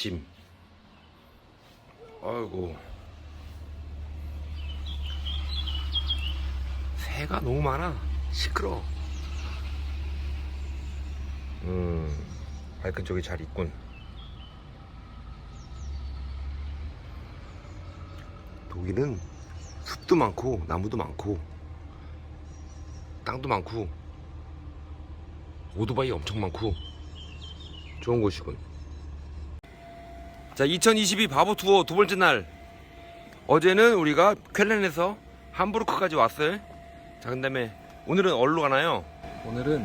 아침. 아이고. 새가 너무 많아. 시끄러. 음, 발끈 쪽이 잘 있군. 독일은 숲도 많고 나무도 많고 땅도 많고 오토바이 엄청 많고 좋은 곳이군. 자, 2022 바보 투어 두 번째 날. 어제는 우리가 쾰렌에서 함부르크까지 왔어요. 자, 그 다음에 오늘은 어디로 가나요? 오늘은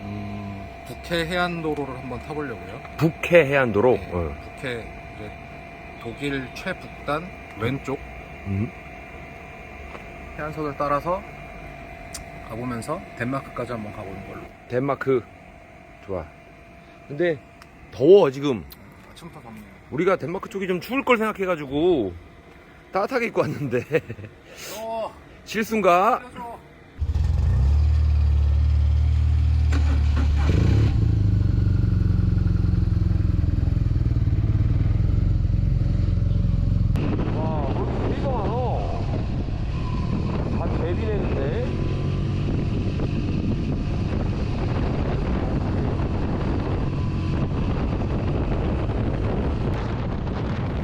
음, 북해 해안도로를 한번 타보려고요. 북해 해안도로. 네, 어. 북해 이제 독일 최북단 왼쪽 음. 해안선을 따라서 가보면서 덴마크까지 한번 가보는 걸로. 덴마크 좋아. 근데 더워 지금. 아침부터 덥네요. 우리가 덴마크 쪽이 좀 추울 걸 생각해가지고 따뜻하게 입고 왔는데 어, 실수인가? 살려줘. 와, 왜 이렇게 되게 많어? 다 대비했는데.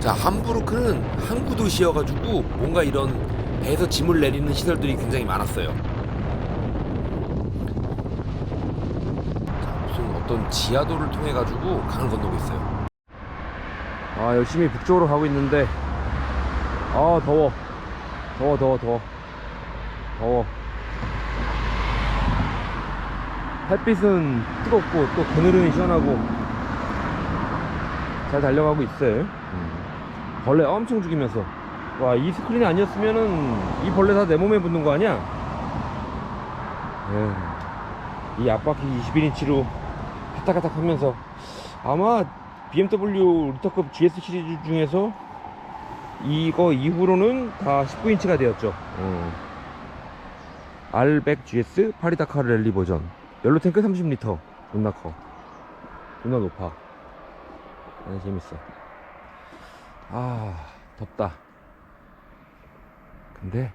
자, 함부르크는 도시여가지고 뭔가 이런 배에서 짐을 내리는 시설들이 굉장히 많았어요. 자, 무슨 어떤 지하도를 통해 가지고 강을 건너고 있어요. 아, 열심히 북쪽으로 가고 있는데 아 더워. 더워 더워 더워. 더워. 햇빛은 뜨겁고 또 그늘은 시원하고 잘 달려가고 있어요. 벌레 엄청 죽이면서 와 이 스크린이 아니었으면은 이 벌레 다 내 몸에 붙는 거 아니야? 에휴, 이 앞바퀴 21인치로 까딱까딱 하면서 아마 BMW 리터급 GS 시리즈 중에서 이거 이후로는 다 19인치가 되었죠. 어. R100 GS 파리다카 랠리 버전. 연료 탱크 30리터. 존나 커. 존나 높아. 아, 재밌어. 아, 덥다. 근데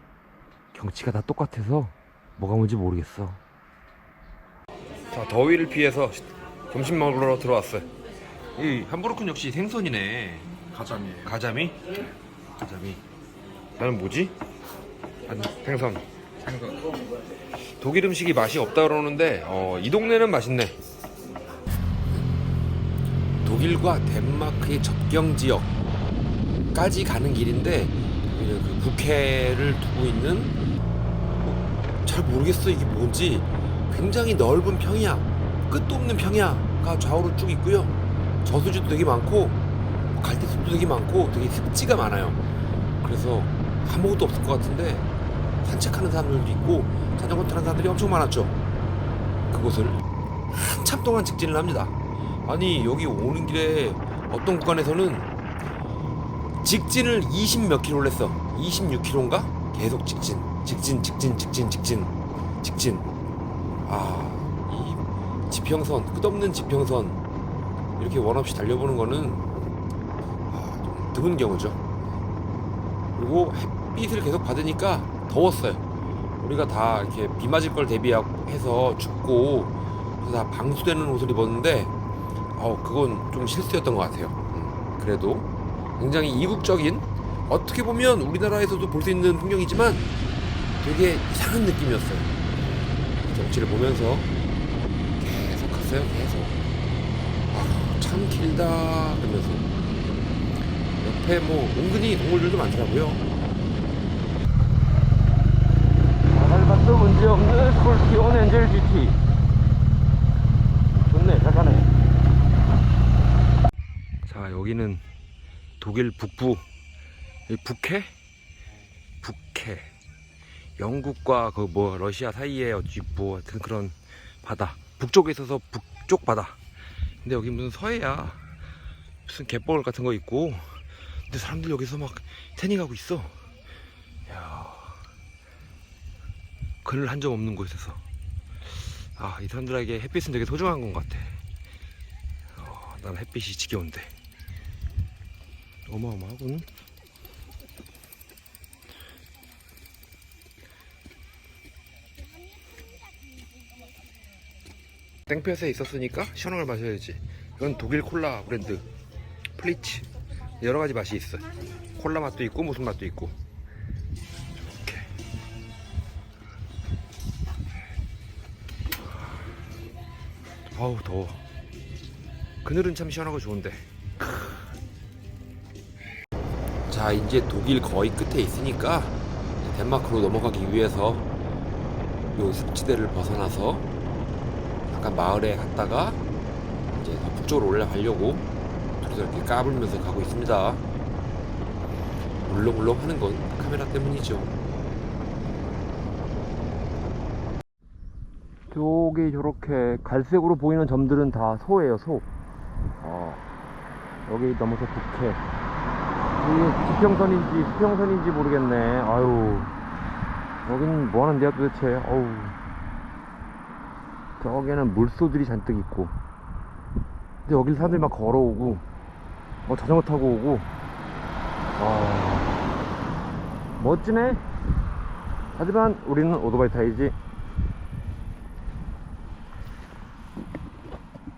경치가 다 똑같아서 뭐가 뭔지 모르겠어. 자, 더위를 피해서 점심 먹으러 들어왔어요. 이 함부르크는 역시 생선이네. 가자미예요. 가자미? 가자미. 나는 뭐지? 아니, 생선. 생선. 독일 음식이 맛이 없다 그러는데 어, 이 동네는 맛있네. 독일과 덴마크의 접경 지역까지 가는 길인데 북해를 두고 있는 뭐, 잘 모르겠어 이게 뭔지 굉장히 넓은 평야 끝도 없는 평야가 좌우로 쭉 있고요 저수지도 되게 많고 갈대숲도 되게 많고 되게 습지가 많아요 그래서 아무것도 없을 것 같은데 산책하는 사람들도 있고 자전거 타는 사람들이 엄청 많았죠. 그곳을 한참 동안 직진을 합니다. 아니 여기 오는 길에 어떤 구간에서는 직진을 20 몇 킬로를 했어. 26킬로인가? 계속 직진, 직진, 직진, 직진, 직진, 직진. 아, 이 지평선, 끝없는 지평선 이렇게 원 없이 달려보는 거는 아, 좀 드문 경우죠. 그리고 햇빛을 계속 받으니까 더웠어요. 우리가 다 이렇게 비 맞을 걸 대비해서 춥고 그래서 다 방수되는 옷을 입었는데 어 그건 좀 실수였던 것 같아요. 음, 그래도 굉장히 이국적인 어떻게 보면 우리나라에서도 볼 수 있는 풍경이지만 되게 이상한 느낌이었어요. 경치를 보면서 계속 갔어요. 계속 아, 참 길다 그러면서 옆에 뭐 은근히 동물들도 많더라고요. 아달바도 문제 없는 스콜피온 엔젤 GT. 좋네, 잘 가네. 자, 여기는 독일 북부, 이 북해? 북해. 영국과 그 뭐 러시아 사이에 뭐 하여튼 그런 바다. 북쪽에 있어서 북쪽 바다. 근데 여기 무슨 서해야. 무슨 갯벌 같은 거 있고. 근데 사람들 여기서 막 태닝하고 있어. 야. 그늘 한 점 없는 곳에서. 아, 이 사람들에게 햇빛은 되게 소중한 것 같아. 어, 난 햇빛이 지겨운데. 어마어마하군. 땡볕에 있었으니까 시원한 걸 마셔야지. 이건 독일 콜라 브랜드 플리츠. 여러 가지 맛이 있어. 콜라 맛도 있고 무슨 맛도 있고. 아우 더워. 그늘은 참 시원하고 좋은데. 자 이제 독일 거의 끝에 있으니까 덴마크로 넘어가기 위해서 요 습지대를 벗어나서 약간 마을에 갔다가 이제 더 북쪽으로 올라가려고 둘이서 이렇게 까불면서 가고 있습니다. 물렁물렁 하는 건 카메라 때문이죠. 저기 저렇게 갈색으로 보이는 점들은 다 소예요, 소. 어, 여기 넘어서 북해. 이게 지평선인지 수평선인지 모르겠네. 아유, 여긴 뭐 하는 데야 도대체? 어우. 저기는 물소들이 잔뜩 있고. 근데 여길 사람들이 막 걸어오고, 뭐 자전거 타고 오고. 아, 멋지네. 하지만 우리는 오토바이 타야지.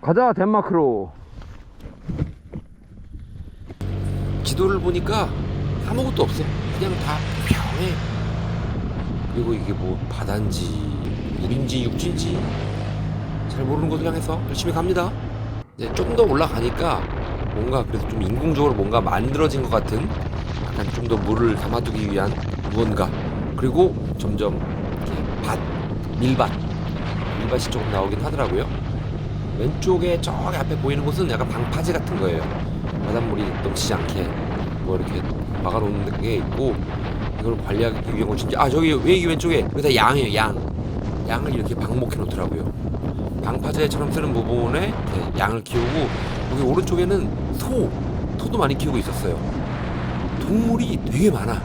가자, 덴마크로. 지도를 보니까 아무것도 없어. 그냥 다 평해. 그리고 이게 뭐 바다인지 물인지 육지인지 잘 모르는 곳을 향해서 열심히 갑니다. 이제 좀더 올라가니까 뭔가 그래도 좀 인공적으로 뭔가 만들어진 것 같은 약간 좀 더 물을 담아두기 위한 무언가 그리고 점점 밭 밀밭 밀밭이 조금 나오긴 하더라고요. 왼쪽에 저기 앞에 보이는 곳은 약간 방파제 같은 거예요. 바닷물이 넘치지 않게 뭐 이렇게 막아놓는 게 있고 이걸 관리하기 위한 것인지. 아 저기 외기 왼쪽에 그래서 양이에요 양. 양을 이렇게 방목해 놓더라고요. 방파제처럼 쓰는 부분에 양을 키우고 여기 오른쪽에는 소 소도 많이 키우고 있었어요. 동물이 되게 많아.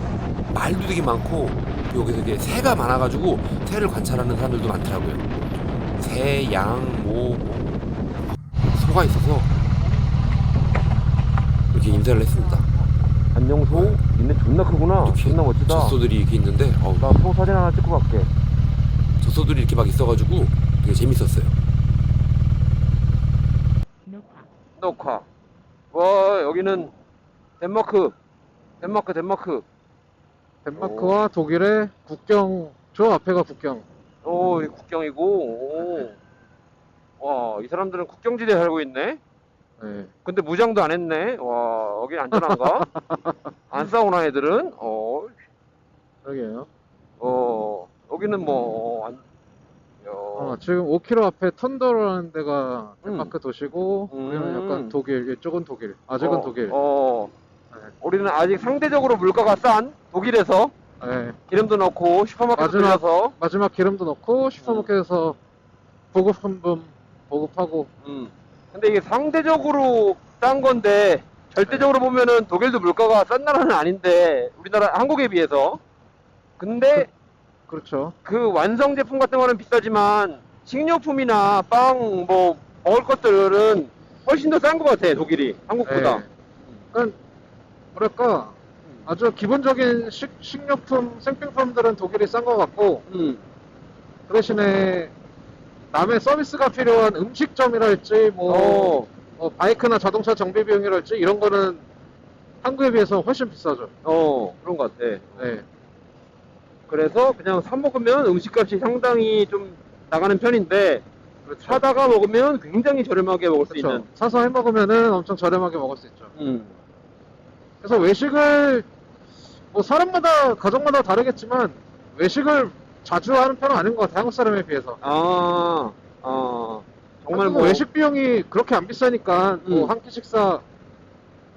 말도 되게 많고 여기 되게 새가 많아가지고 새를 관찰하는 사람들도 많더라고요. 새, 양, 뭐, 뭐. 소가 있어서 이렇게 인사를 했습니다. 안녕 소. 니네 존나 크구나. 이렇게 존나 멋지다. 젖소들이 이렇게 있는데, 어우, 나 소 사진 하나 찍고 갈게. 젖소들이 이렇게 막 있어가지고 되게 재밌었어요. 녹화. 와 여기는 덴마크. 덴마크 덴마크. 덴마크와 독일의 국경 저 앞에가 국경 오, 이 국경이고. 오. 와, 이 사람들은 국경지대에 살고 있네. 네. 근데 무장도 안 했네. 와, 여기 안전한가? 안 싸우나 애들은? 어, 여기에요 어, 여기는 뭐, 어, 안, 야, 어, 지금 5km 앞에 턴더라는 데가 음. 덴마크 도시고 음. 우리는 약간 독일 이쪽은 독일 아직은 어, 독일 어, 네. 우리는 아직 상대적으로 물가가 싼 독일에서 네. 기름도 넣고 슈퍼마켓 마지막- 들려서, 마지막 기름도 넣고 슈퍼마켓에서 보급 한분 보급하고 음. 근데 이게 상대적으로 싼 건데, 절대적으로 보면은 독일도 물가가 싼 나라는 아닌데, 우리나라, 한국에 비해서. 근데, 그렇죠 그 완성 제품 같은 거는 비싸지만 식료품이나 빵 뭐 먹을 것들은 훨씬 더 싼 것 같아 독일이 한국보다. 네. 그러니까 뭐랄까 아주 기본적인 식, 식료품 생필품들은 독일이 싼 것 같고 음. 그 대신에 남의 서비스가 필요한 음식점이랄지 뭐 어. 어, 바이크나 자동차 정비 비용이랄지 이런 거는 한국에 비해서 훨씬 비싸죠. 어 그런 것 같아. 네. 그래서 그냥 사 먹으면 음식값이 상당히 좀 나가는 편인데 사다가 먹으면 굉장히 저렴하게 먹을 수 그렇죠. 있는. 사서 해 먹으면은 엄청 저렴하게 먹을 수 있죠. 음. 그래서 외식을 뭐 사람마다 가정마다 다르겠지만 외식을 자주 하는 편은 아닌 것 같아요. 한국 사람에 비해서. 아, 아 정말 그리고 뭐 외식 비용이 그렇게 안 비싸니까 뭐 음. 한 끼 식사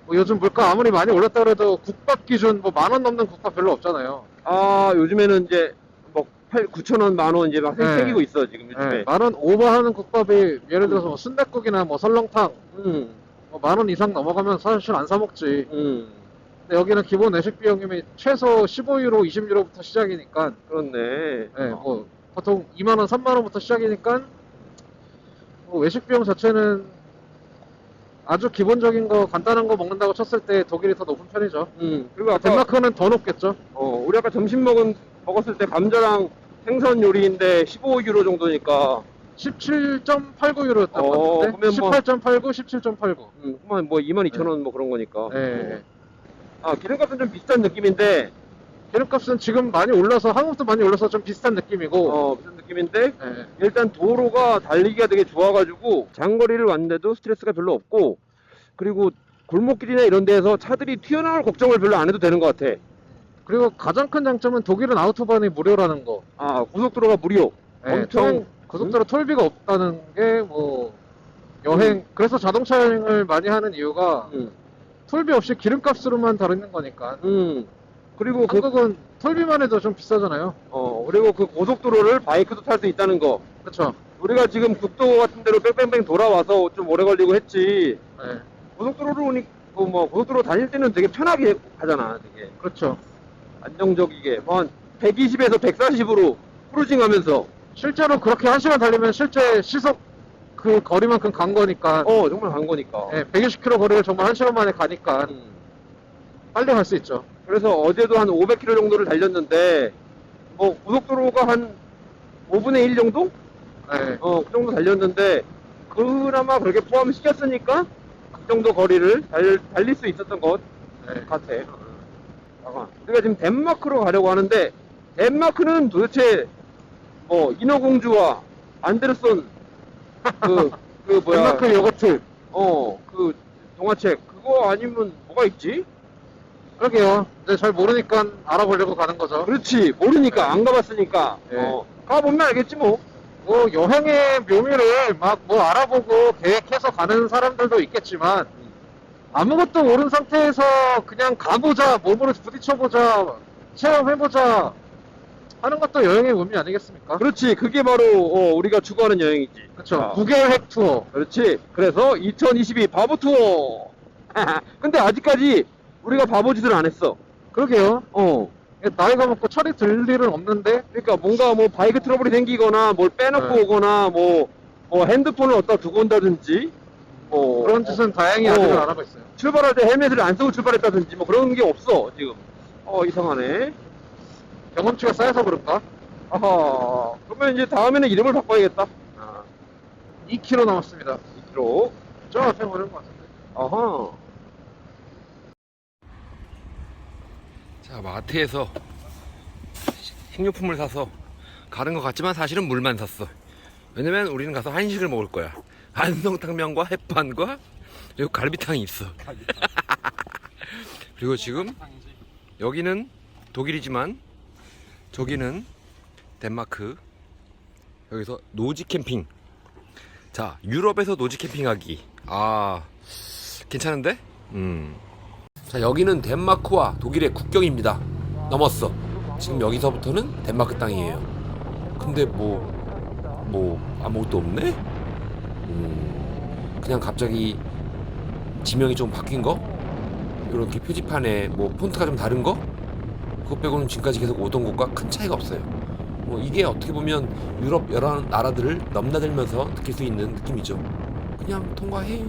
뭐 요즘 물가 아무리 많이 올랐다 그래도 국밥 기준 뭐 만 원 넘는 국밥 별로 없잖아요. 아 요즘에는 이제 뭐 8, 9천 원, 만 원 이제 막 네. 생기고 있어 지금 요즘에. 네, 만원 오버하는 국밥이 예를 들어서 뭐 순댓국이나 뭐 설렁탕 음, 뭐 만 원 이상 넘어가면 사실 안 사 먹지. 음, 여기는 기본 외식 비용이 최소 15유로, 20유로부터 시작이니까 그렇네. 네, 뭐 보통 2만 원, 3만 원부터 시작이니까 뭐 외식 비용 자체는 아주 기본적인 거 간단한 거 먹는다고 쳤을 때 독일이 더 높은 편이죠. 음, 그리고 아까 덴마크는 더 높겠죠. 어, 우리 아까 점심 먹은 먹었을 때 감자랑 생선 요리인데 15유로 정도니까 17.89유로였던 어, 것 같은데. 그러면 뭐- 18.89, 17.89. 음, 그만 뭐 22,000원 뭐 그런 거니까. 네. 아, 기름값은 좀 비슷한 느낌인데 기름값은 지금 많이 올라서 한국도 많이 올라서 좀 비슷한 느낌이고. 어, 비슷한 느낌인데 네. 일단 도로가 달리기가 되게 좋아가지고 장거리를 왔는데도 스트레스가 별로 없고 그리고 골목길이나 이런 데에서 차들이 튀어나올 걱정을 별로 안 해도 되는 것 같아. 그리고 가장 큰 장점은 독일은 아우토반이 무료라는 거. 아 고속도로가 무료. 네, 엄청 통- 고속도로 톨비가 없다는 게 뭐 여행 그래서 자동차 여행을 많이 하는 이유가 음, 톨비 없이 기름값으로만 다루는 거니까. 음. 그리고 그 한국은 톨비만 해도 좀 비싸잖아요. 어, 그리고 그 고속도로를 바이크도 탈 수 있다는 거. 그렇죠. 우리가 지금 국도 같은 데로 뺑뺑뺑 돌아와서 좀 오래 걸리고 했지. 네. 고속도로로 오니, 그 뭐, 고속도로 다닐 때는 되게 편하게 가잖아, 되게. 그렇죠. 안정적이게. 뭐, 한 120에서 140으로 크루징 하면서. 실제로 그렇게 한 시간 달리면 실제 시속 그 거리만큼 간 거니까. 어, 정말 간 거니까. 네, 120km 거리를 정말 한 시간 만에 가니까 음. 빨리 갈 수 있죠. 그래서 어제도 한 500km 정도를 달렸는데, 뭐, 고속도로가 한 5분의 1 정도? 네. 어, 그 정도 달렸는데, 그나마 그렇게 포함시켰으니까, 그 정도 거리를 달, 달릴 수 있었던 것 네. 같아. 아, 우리가 지금 덴마크로 가려고 하는데 덴마크는 도대체 뭐 인어공주와 안데르손 그, 그 뭐야 덴마크 요거트. 어 그 동화책 그거 아니면 뭐가 있지? 그러게요. 근데 잘 모르니까 알아보려고 가는 거죠. 그렇지 모르니까 안 가봤으니까 네. 어, 가보면 알겠지 뭐. 뭐 여행의 묘미를 막 뭐 알아보고 계획해서 가는 사람들도 있겠지만 아무것도 모르는 상태에서 그냥 가보자 몸으로 부딪혀보자 체험해보자 하는 것도 여행의 묘미 아니겠습니까? 그렇지 그게 바로 어, 우리가 추구하는 여행이지. 그렇죠. 아. 무계획 투어. 그렇지. 그래서 2022 바보 투어. 근데 아직까지 우리가 바보 짓을 안 했어. 그러게요. 어. 나이가 먹고 철이 들 일은 없는데 그러니까 뭔가 뭐 바이크 트러블이 생기거나 뭘 빼놓고 네. 오거나 뭐, 뭐 핸드폰을 어디다 두고 온다든지 뭐 그런 짓은 다행히 어. 아직은 안 하고 있어요. 출발할 때 헬멧을 안 쓰고 출발했다든지 뭐 그런 게 없어 지금 어 이상하네 경험치가 쌓여서 그런가? 아하 그러면 이제 다음에는 이름을 바꿔야겠다 2km 남았습니다. 2km 저 앞에 보는 것 같은데. 아하 자 마트에서 식료품을 사서 가는 것 같지만 사실은 물만 샀어. 왜냐면 우리는 가서 한식을 먹을 거야. 안성탕면과 햇반과 그리고 갈비탕이 있어. 그리고 지금 여기는 독일이지만 저기는 덴마크. 여기서 노지 캠핑. 자 유럽에서 노지 캠핑하기. 아 괜찮은데? 음. 자 여기는 덴마크와 독일의 국경입니다. 넘었어. 지금 여기서부터는 덴마크 땅이에요. 근데 뭐뭐 아무것도 없네? 음, 그냥 갑자기 지명이 좀 바뀐 거? 이렇게 표지판에 뭐 폰트가 좀 다른 거? 그것 빼고는 지금까지 계속 오던 곳과 큰 차이가 없어요. 뭐 이게 어떻게 보면 유럽 여러 나라들을 넘나들면서 느낄 수 있는 느낌이죠. 그냥 통과해.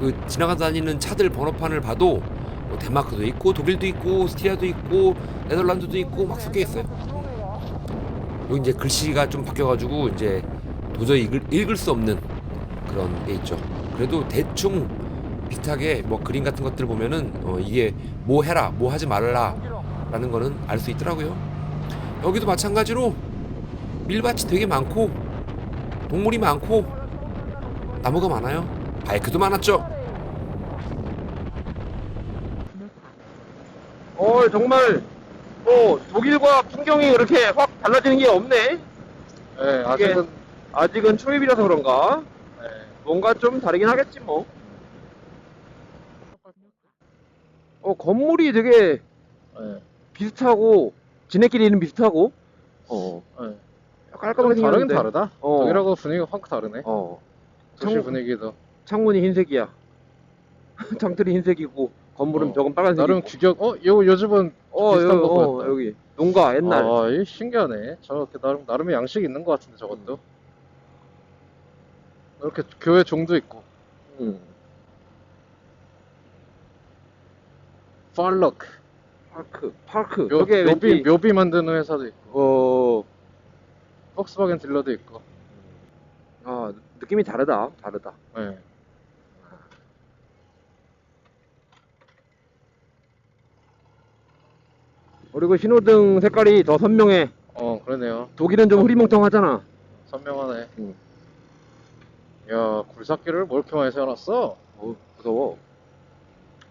그 지나가 다니는 차들 번호판을 봐도 뭐 덴마크도 있고 독일도 있고 오스트리아도 있고 네덜란드도 있고 막 섞여 있어요. 여기 이제 글씨가 좀 바뀌어가지고 이제 도저히 읽을, 읽을 수 없는 그런 게 있죠. 그래도 대충 비슷하게 뭐 그림 같은 것들 보면은 어, 이게 뭐 해라, 뭐 하지 말라 라는 거는 알 수 있더라고요. 여기도 마찬가지로 밀밭이 되게 많고 동물이 많고 나무가 많아요. 바이크도 많았죠. 어 정말 뭐 독일과 풍경이 그렇게 확 달라지는 게 없네 네, 아직은 아직은 초입이라서 그런가 네. 뭔가 좀 다르긴 하겠지 뭐. 어 건물이 되게 네. 비슷하고 지네끼리는 비슷하고 어 네. 깔끔하게 좀 다르긴 생겼는데. 다르다. 어. 독일하고 분위기가 확 다르네. 어 도시 창- 분위기도. 창문이 흰색이야. 창틀이 흰색이고 건물은 어. 벽은 빨간색이고. 나름 규격. 어, 요 요즘은 어 비슷한 거 어, 보였다. 여기 농가 옛날. 아, 이 신기하네. 저렇게 나름 나름의 양식이 있는 것 같은데 저것도. 이렇게 교회 종도 있고 음. 팔럭 파크, 파크. 묘, 저게 묘비 왠지 묘비 만드는 회사도 있고 어, 폭스바겐 딜러도 있고 아 느낌이 다르다, 다르다. 네. 그리고 신호등 색깔이 더 선명해. 어 그러네요 독일은 좀 흐리멍텅하잖아. 선명하네 응. 야 굴삭기를 뭐 이렇게 많이 세워놨어 어, 무서워.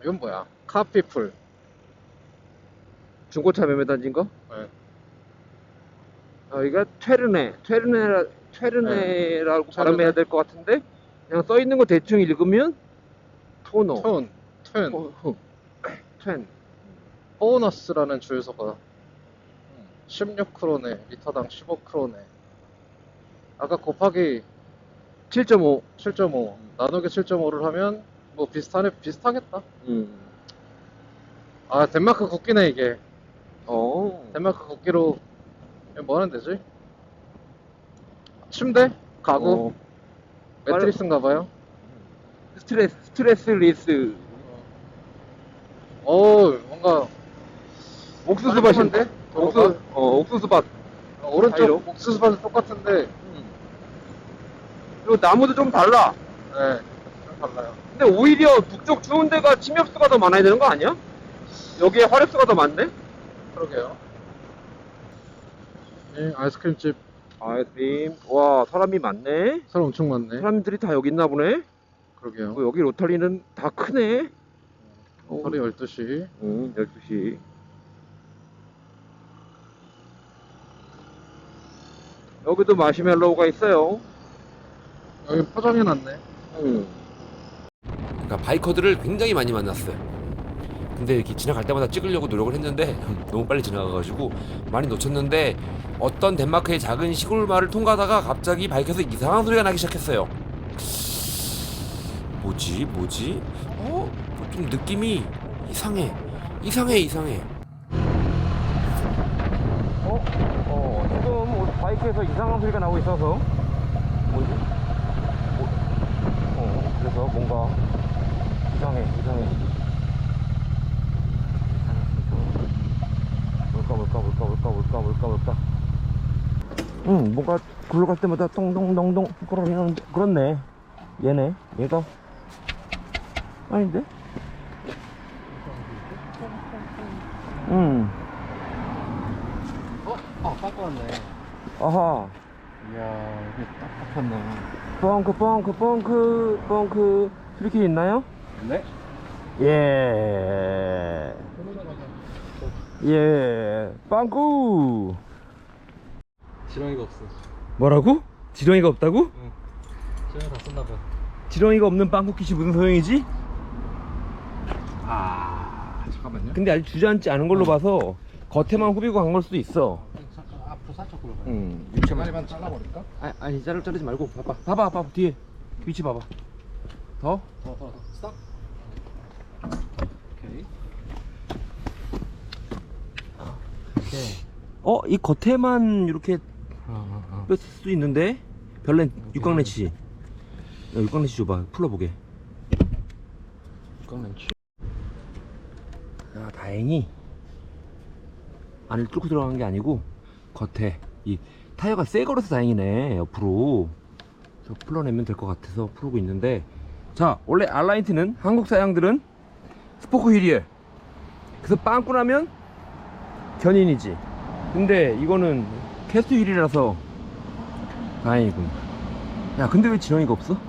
이건 뭐야? 카피풀. 중고차 매매 단지인 거? 네. 아, 여기가 퇴르네, 퇴르네, 퇴르네라고 네. 발음해야 될 것 같은데? 그냥 써 있는 거 대충 읽으면 토노, 톤, 튼, 토, 튼. 보너스라는 주유소가 16크로네. 리터당 15크로네. 아까 곱하기 7.5. 7.5 나누기 7.5를 하면 뭐 비슷하네 비슷하겠다 음. 아 덴마크 국기네 이게 어. 덴마크 국기로 뭐 하는 데지? 침대? 가구? 어. 매트리스인가 봐요 스트레스, 스트레스 리스. 오 뭔가 옥수수 밭인데? 깔끔한데? 옥수, 어, 옥수수 밭. 어, 오른쪽 사이로? 옥수수밭은 똑같은데 그리고 나무도 좀 달라. 네, 좀 달라요 근데 오히려 북쪽 추운 데가 침엽수가 더 많아야 되는 거 아니야? 여기에 화력수가 더 많네? 그러게요 네, 아이스크림집 아이스크림. 와, 사람이 많네? 사람 엄청 많네 사람들이 다 여기 있나 보네? 그러게요 어, 여기 로타리는 다 크네? 어. 하루 12시 응, 12시. 여기도 마시멜로우가 있어요. 여기 포장해놨네 응. 그러니까 바이커들을 굉장히 많이 만났어요. 근데 이렇게 지나갈 때마다 찍으려고 노력을 했는데 너무 빨리 지나가가지고 많이 놓쳤는데 어떤 덴마크의 작은 시골 마을을 통과하다가 갑자기 바이크에서 이상한 소리가 나기 시작했어요. 뭐지? 뭐지? 어? 뭐좀 느낌이 이상해. 이상해, 이상해. 어? 어, 지금 바이크에서 이상한 소리가 나고 있어서. 뭐지? 뭐, 어, 그래서 뭔가 이상해, 이상해. 뭘까, 뭘까, 뭘까, 뭘까, 뭘까, 뭘까, 뭘까. 응, 뭔가 굴러갈 때마다 동동동동 그러는, 그렇네. 얘네, 얘가. 아닌데? 응. 어? 아 바꿔왔네 아하. 이야 여기 딱 바꿨네 뻥크 뻥크 뻥크 뻥크 수리키 있나요? 네? 예. 예. 빵꾸. 지렁이가 없어 뭐라고? 지렁이가 없다고? 지렁이 다 썼나 봐 지렁이가 없는 빵꾸 킷이 무슨 소용이지? 아 잠깐만요 근데 아직 주저앉지 않은 걸로 봐서 겉에만 후비고 간 걸 수도 있어. 잠깐 앞으로 살짝 굴러가요 응. 대가리만 잘라버릴까? 아니, 아니 자르 자르지 말고 봐봐. 봐봐, 봐봐 뒤에 위치 봐봐. 더? 더 더 더 스탑 오케이 어, 이 겉에만 이렇게 뺐을 수도 있는데 별렌 육각렌치. 야, 육각렌치 줘봐. 풀어보게. 이거는 야, 다행히 안을 뚫고 들어간 게 아니고 겉에 이 타이어가 새 거라서 다행이네. 옆으로. 그래서 풀어내면 될 것 같아서 풀고 있는데 자, 원래 알라인트는 한국 사양들은 스포크 휠이에요. 그래서 빵꾸 나면 견인이지. 근데 이거는 캐스트 휠이라서 다행이군. 야, 근데 왜 지렁이가 없어?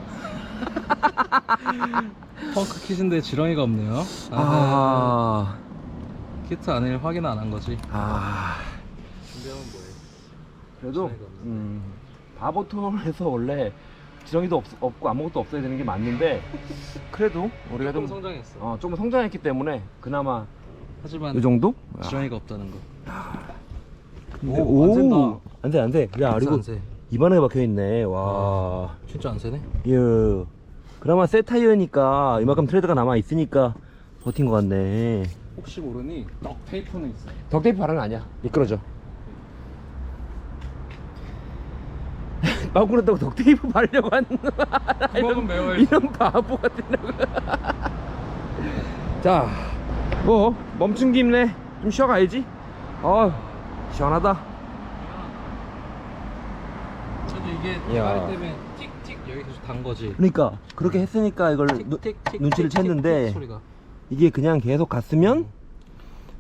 펑크 킷인데 지렁이가 없네요. 아, 아, 키트 안을 확인 안 한 거지. 아. 준비하면 뭐해 그래도 지렁이가. 음, 바보 토너를 해서 원래 지렁이도 없, 없고 아무것도 없어야 되는 게 맞는데 그래도 우리가 좀 조금 성장했어. 어, 조금 성장했기 때문에 그나마 하지만 이 정도? 지렁이가 없다는 거. 근데- 오, 안 센다. 안돼 안돼 야 그리고 안 세. 입안에 박혀 있네 와 진짜 안 세네. 예. 그나마 새 타이어니까 이만큼 트레드가 남아 있으니까 버틴 것 같네 혹시 모르니 덕 테이프는 있어. 덕테이프 바른 거 아니야 미끄러져 마구 그런다고 덕테이프 바르려고 하는 구멍은 메워야지. 이런 바보 같은 자, 뭐 멈춘 김에 좀 쉬어가야지. 어, 시원하다. 저도 이게 야. 대가리 때문에 틱틱 여기 계속 단 거지. 그러니까 그렇게 했으니까 이걸 누- 틱틱틱 눈치를 챘는데 소리가. 이게 그냥 계속 갔으면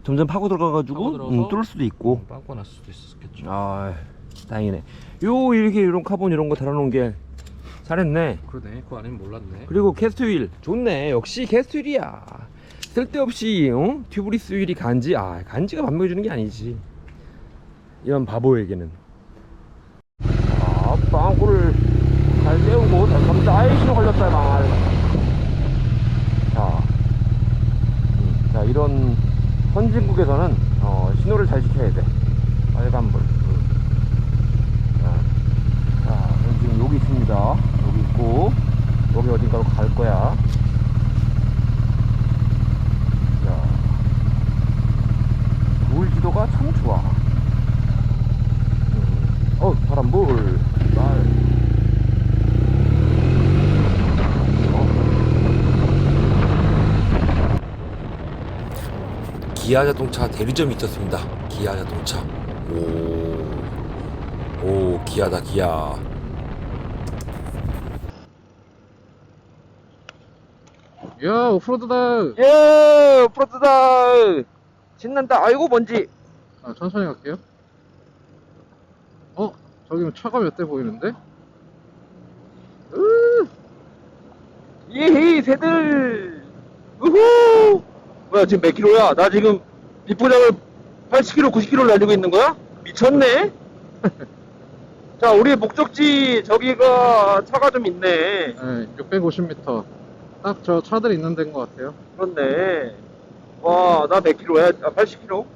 점점 파고 들어가가지고 들어가서 음, 뚫을 수도 있고. 빵꾸 날 수도 있었겠죠. 아, 다행이네. 요 이렇게 이런 카본 이런 거 달아놓은 게 잘했네. 그러네. 그거 아니면 몰랐네. 그리고 캐스트 휠 좋네. 역시 캐스트 휠이야. 쓸데없이 어? 튜브리스 휠이 간지 아 간지가 반복해 주는 게 아니지. 이런 바보에게는. 아 빵꾸를 잘 세우고 잘 갑니다. 아이 신호 걸렸다 망할. 자, 음, 자 이런 선진국에서는 어, 신호를 잘 지켜야 돼. 빨간불. 자, 그럼 지금 여기 있습니다. 여기 있고 여기 어딘가로 갈 거야. 자, 물 지도가 참 좋아. 음. 어, 바람불. 말. 기아 자동차 대리점이 있었습니다. 기아 자동차. 오, 오, 기아다, 기아. 야 오프로드다 예, 프로트다. 신난다. 아이고 먼지. 아, 천천히 갈게요 어? 저기 차가 몇 대 보이는데? 예헤이 새들. 우후. 뭐야 지금 몇 킬로야? 나 지금 비포장을 80km, 90km를 달리고 있는 거야? 미쳤네. 자, 우리 목적지 저기가 차가 좀 있네. 네 650m 딱 저 차들 있는 데인 것 같아요 그렇네. 와, 나몇 킬로야? 아, 80킬로?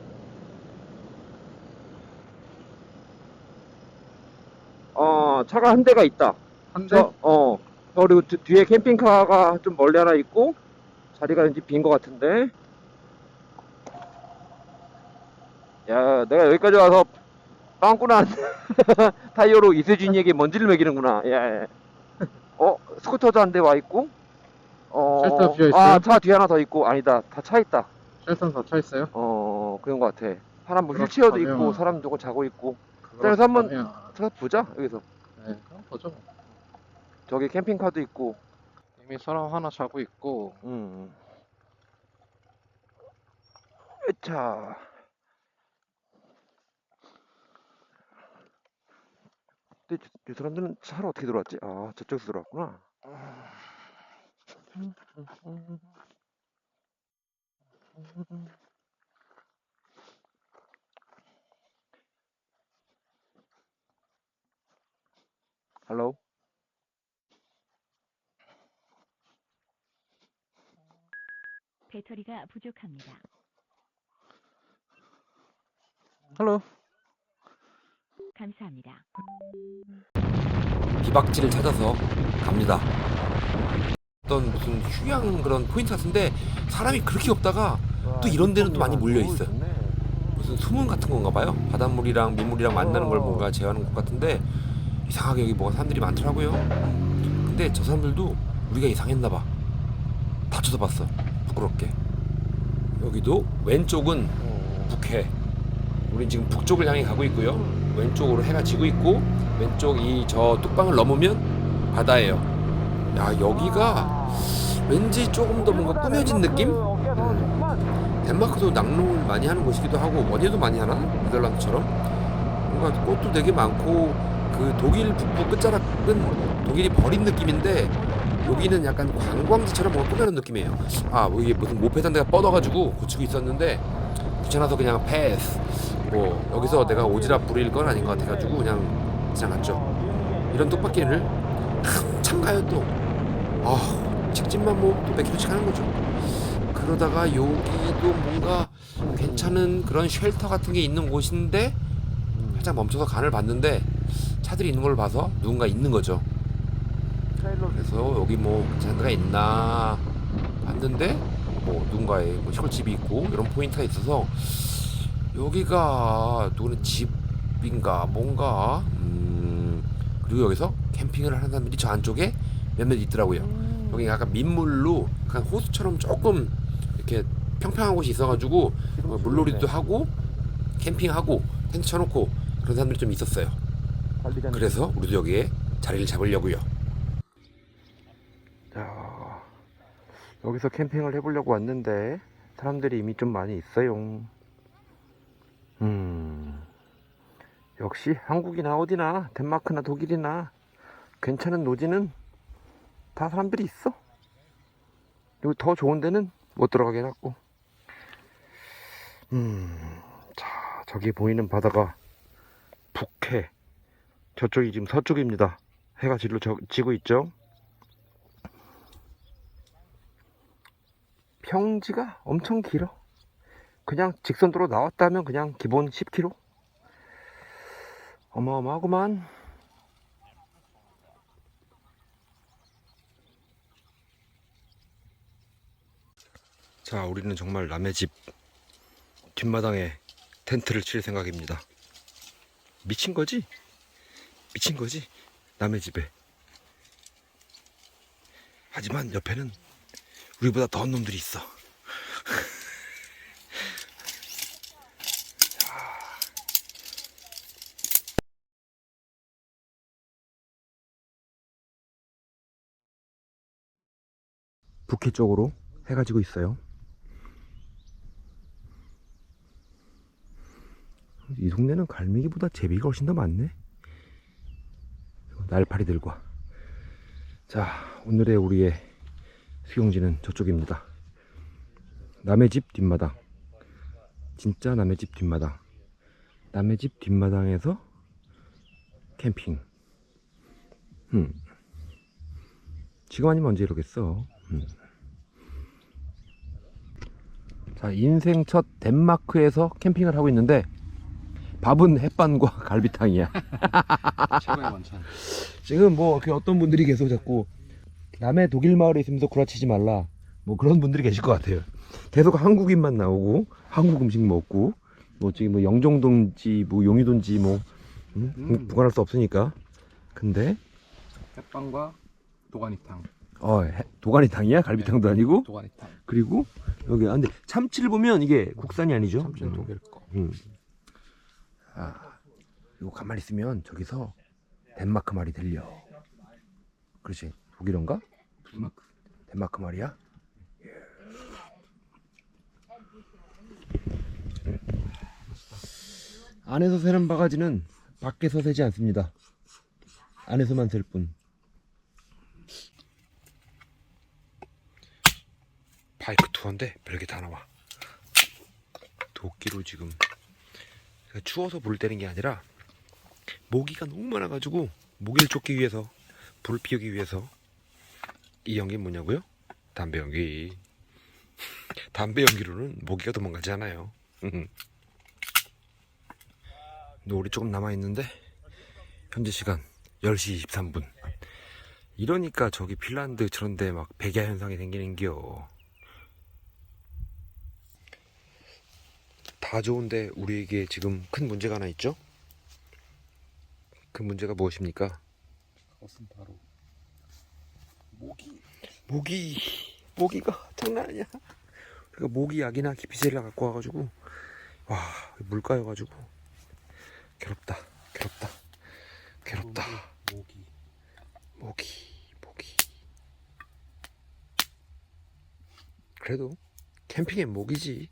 어, 차가 한 대가 있다. 한 대? 저, 어. 저 그리고 뒤- 뒤에 캠핑카가 좀 멀리 하나 있고 자리가 왠지 빈 것 같은데. 야, 내가 여기까지 와서 빵꾸난 타이어로 이세준이에게 먼지를 먹이는구나. 야, 야. 어, 스쿠터도 한 대 와 있고. 어? 아, 차 뒤에 하나 더 있고. 아니다. 다 차 있다. 다차 있어요? 어, 그런 것 같아. 사람 뭐 휠체어도 그렇다면- 있고, 사람 누구 자고 있고. 그래서 한번- 그렇다면- 들어가 보자, 여기서. 네 그럼 보죠 저기 캠핑카도 있고. 이미 사람 하나 자고 있고 음. 자. 근데 이 사람들은 차로 어떻게 들어왔지? 아, 저쪽에서 들어왔구나. 할로? 배터리가 부족합니다. 헬로 감사합니다. 비박지를 찾아서 갑니다. 어떤 무슨 휴양 그런 포인트 같은데 사람이 그렇게 없다가 또 이런 데는 또 많이 몰려 있어요. 무슨 수문 같은 건가 봐요. 바닷물이랑 민물이랑 만나는 걸 뭔가 제어하는 곳 같은데 이상하게 여기 뭐가 사람들이 많더라고요. 근데 저 사람들도 우리가 이상했나 봐. 다 쳐다봤어. 부끄럽게. 여기도 왼쪽은 북해. 우린 지금 북쪽을 향해 가고 있고요. 왼쪽으로 해가 지고 있고 왼쪽 이 저 뚝방을 넘으면 바다예요. 야 여기가 왠지 조금 더 뭔가 꾸며진 느낌? 음. 덴마크도 낙농을 많이 하는 곳이기도 하고 원예도 많이 하나? 네덜란드처럼 뭔가 꽃도 되게 많고 그 독일 북부 끝자락은 독일이 버린 느낌인데 여기는 약간 관광지처럼 뭔가 꾸며놓은 느낌이에요. 아, 뭐 이게 무슨 모페 한 대가 뻗어가지고 고치고 있었는데 귀찮아서 그냥 패스. 뭐 여기서 내가 오지랖 부릴 건 아닌 것 같아가지고 그냥 지나갔죠. 이런 뚝박길을 한참 가요 또. 아, 직진만 뭐또 100km씩 하는 거죠. 그러다가 여기도 뭔가 괜찮은 그런 쉘터 같은 게 있는 곳인데 살짝 멈춰서 간을 봤는데 차들이 있는 걸 봐서 누군가 있는 거죠. 그래서 여기 뭐 괜찮은 데가 있나 봤는데 뭐 누군가의 뭐 시골집이 있고 이런 포인트가 있어서 여기가 누구는 집인가 뭔가 음 그리고 여기서 캠핑을 하는 사람들이 저 안쪽에 몇몇 있더라고요. 여기 약간 민물로 약간 호수처럼 조금 이렇게 평평한 곳이 있어가지고 뭐 물놀이도 하고 캠핑하고 텐트 쳐놓고 그런 사람들이 좀 있었어요. 그래서 우리도 여기에 자리를 잡으려고요. 자, 여기서 캠핑을 해보려고 왔는데 사람들이 이미 좀 많이 있어요. 음, 역시 한국이나 어디나 덴마크나 독일이나 괜찮은 노지는 다 사람들이 있어. 그리고 더 좋은 데는 못 들어가게 해놨고. 음, 자, 저기 보이는 바다가 북해. 저쪽이 지금 서쪽입니다. 해가 질로 저- 지고 있죠. 평지가 엄청 길어. 그냥 직선도로 나왔다면 그냥 기본 10km. 어마어마하구만. 자, 우리는 정말 남의 집 뒷마당에 텐트를 칠 생각입니다. 미친 거지? 미친 거지? 남의 집에. 하지만 옆에는 우리보다 더한 놈들이 있어. 북해 쪽으로 해가 지고 있어요. 이 동네는 갈매기보다 제비가 훨씬 더 많네. 날파리들과. 자, 오늘의 우리의 수용지는 저쪽입니다. 남의 집 뒷마당. 진짜 남의 집 뒷마당. 남의 집 뒷마당에서 캠핑. 음. 지금 아니면 언제 이러겠어. 음. 자, 인생 첫 덴마크에서 캠핑을 하고 있는데 밥은 햇반과 갈비탕이야. 최고의 원찬. 지금 뭐 그 어떤 분들이 계속 자꾸 남의 독일 마을에 있으면서 구라치지 말라 뭐 그런 분들이 계실 것 같아요. 계속 한국인만 나오고 한국 음식 먹고 뭐 지금 뭐 영종도인지 뭐 용의도인지 뭐 음? 음. 구간할 수 없으니까 근데 햇빵과 도가니탕. 어 해- 도가니탕이야 갈비탕도 아니고 도가니탕. 그리고 여기 아 근데 참치를 보면 이게 국산이 아니죠? 참치는 음. 독일 거. 음. 아, 이거 가만히 있으면 저기서 덴마크 말이 들려. 그렇지. 독일어인가? 덴마크. 덴마크 말이야? 예. 안에서 새는 바가지는 밖에서 새지 않습니다. 안에서만 셀 뿐. 바이크 투어인데 별게 다 나와. 도끼로 지금 추워서 불을 때는 게 아니라 모기가 너무 많아가지고 모기를 쫓기 위해서 불을 피우기 위해서 이 연기 뭐냐고요? 담배 연기. 담배 연기로는 모기가 도망가지 않아요. 노을이 조금 남아 있는데 현재 시간 10시 23분. 이러니까 저기 핀란드 저런데 막 백야 현상이 생기는겨. 다 좋은데 우리에게 지금 큰 문제가 하나 있죠? 그 문제가 무엇입니까? 그것은 바로 모기. 모기. 모기가 장난 아니야. 그러니까 모기 약이나 기피제를 갖고 와가지고 와 물가여가지고. 괴롭다. 괴롭다. 괴롭다. 모기. 모기. 모기. 그래도 캠핑엔 모기지